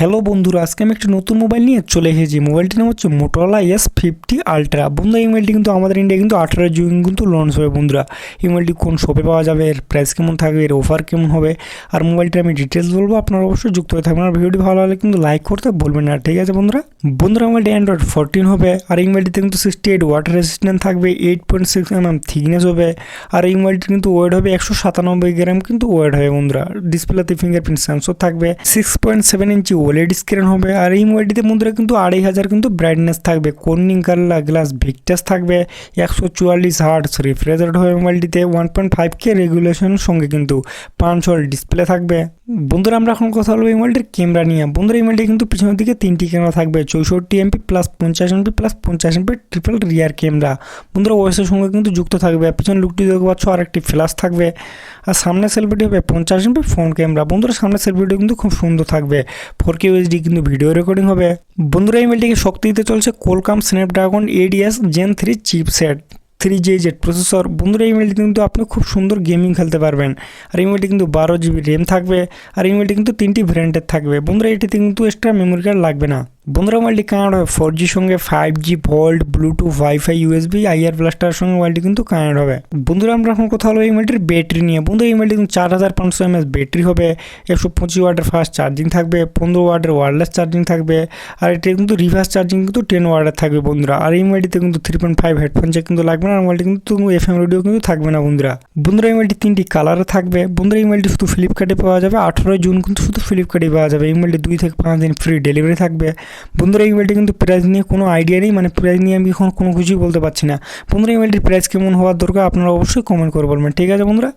Hello বন্ধুরা, আজকে আমি একটা নতুন মোবাইল নিয়ে চলে এসেছি। মোবাইলটির নাম হচ্ছে মোটোলা এস ফিফটি আলট্রা বন্ধুরা, এই মোবাইলটি কিন্তু আমাদের ইন্ডিয়া কিন্তু আঠারো জুন কিন্তু লঞ্চ হবে বন্ধুরা। এই মোবাইলটি কোন শপে পাওয়া যাবে, এর প্রাইস কেমন থাকবে, এর অফার কেমন হবে? আর মোবাইলটির আমি ডিটেলস বলব, আপনারা অবশ্যই যুক্ত হয়ে থাকবেন। আর ভিডিওটি ভালো লাগলে কিন্তু লাইক করতে বলবেন না। ঠিক আছে বন্ধুরা? বন্ধুরা মোবাইলটি অ্যান্ড্রয়েড ফোরটিন হবে। আর এই মোবাইলটিতে কিন্তু সিক্সটি এইট ওয়াটার রেসিস্ট্যান্ট থাকবে eight point six M M thickness হবে। আর এই মোবাইলটির কিন্তু ওয়েট হবে একশো সাতানব্বই গ্রাম কিন্তু ওয়েট হবে বন্ধুরা। ডিসপ্লেতে ফিঙ্গারপ্রিন্ট সেন্সর থাকবে six point seven inch OLED screen হবে আর এই মোবাইলটিতে বন্ধুরা কিন্তু আড়াই হাজার কিন্তু ব্রাইটনেস থাকবে। কর্নিং কালার গ্লাস ভিকটাস থাকবে। একশো চুয়াল্লিশ হার্টস রিফ্রেশ রেট হবে মোবাইলটিতে one point five K resolution সঙ্গে কিন্তু পাঁচ ডিসপ্লে থাকবে। বন্ধুরা, আমরা এখন কথা বলব এই ক্যামেরা নিয়ে। বন্ধুরা এই কিন্তু পিছনের দিকে তিনটি ক্যামেরা থাকবে। চৌষট্টি এমপি প্লাস পঞ্চাশ এমপি প্লাস পঞ্চাশ এমপি ট্রিপল রিয়ার ক্যামেরা বন্ধুরা ওয়েসের সঙ্গে কিন্তু যুক্ত থাকবে। পিছন লুকটি দেখতে পাচ্ছ আর একটি ফ্ল্যাশ থাকবে। আর সামনের সেলফিটি হবে পঞ্চাশ এমপি ফ্রন্ট ক্যামেরা বন্ধুরা, সামনের সেলফিটি কিন্তু খুব সুন্দর থাকবে। ফোর কে ইউএসডি কিন্তু ভিডিও রেকর্ডিং হবে। বন্ধুরা এই মোবাইলটিকে শক্তি দিতে চলছে Qualcomm Snapdragon ads gen three chipset three J Z processor বন্ধুরা, এই মোবাইলটি কিন্তু আপনি খুব সুন্দর গেমিং খেলতে পারবেন। আর এই মোবাইলটি কিন্তু বারো জিবি র্যাম থাকবে। আর এই মোবাইলটি কিন্তু তিনটি ভ্যারিয়েন্টের থাকবে। বন্ধুরা, এটিতে কিন্তু এক্সট্রা মেমোরি কার্ড লাগবে না। বন্ধুরা, মোবাইলটি কানেক্ট হবে ফোর জির সঙ্গে five G VoLTE Bluetooth WiFi USB IR blaster সঙ্গে মোবাইলটি কিন্তু কানেক্ট হবে। বন্ধুরা, আমরা এখন কথা হলো এই মোবাইলটির ব্যাটারি নিয়ে। বন্ধুরা, এই মোবাইলটি কিন্তু চার হাজার পাঁচশো এমএস ব্যাটারি হবে। একশো পঁচিশ ওয়াটের ফাস্ট চার্জিং থাকবে, পনেরো ওয়াটের ওয়ারলেস চার্জিং থাকবে, আর এটা কিন্তু রিভার্স চার্জিং কিন্তু টেন ওয়াটের থাকবে বন্ধুরা। আর এই মোবাইলটিতে কিন্তু three point five headphone jack কিন্তু লাগবে না, আর মোবাইলটি কিন্তু এফ এম রেডিও কিন্তু থাকবে না বন্ধুরা। বন্ধুরা, এই মোবাইলটি তিনটি কালারে থাকবে। বন্ধুরা, এই মোবাইলটি শুধু ফ্লিপকার্টে পাওয়া যাবে। আঠারোই জুন কিন্তু শুধু ফ্লিপকার্টে পাওয়া যাবে। এই মোবাইলটি দুই থেকে পাঁচ দিন ফ্রি ডেলিভারি থাকবে। বন্ধুরা, এই মোবাইলটি কিন্তু প্রাইস নিয়ে কোনো আইডিয়া নেই মানে প্রাইস নিয়ে আমি এখন কোনো কিছুই বলতে পারছি না। বন্ধুরা, এই মোবাইলটির প্রাইস কেমন হওয়ার দরকার আপনারা অবশ্যই কমেন্ট করে বলবেন, ঠিক আছে বন্ধুরা?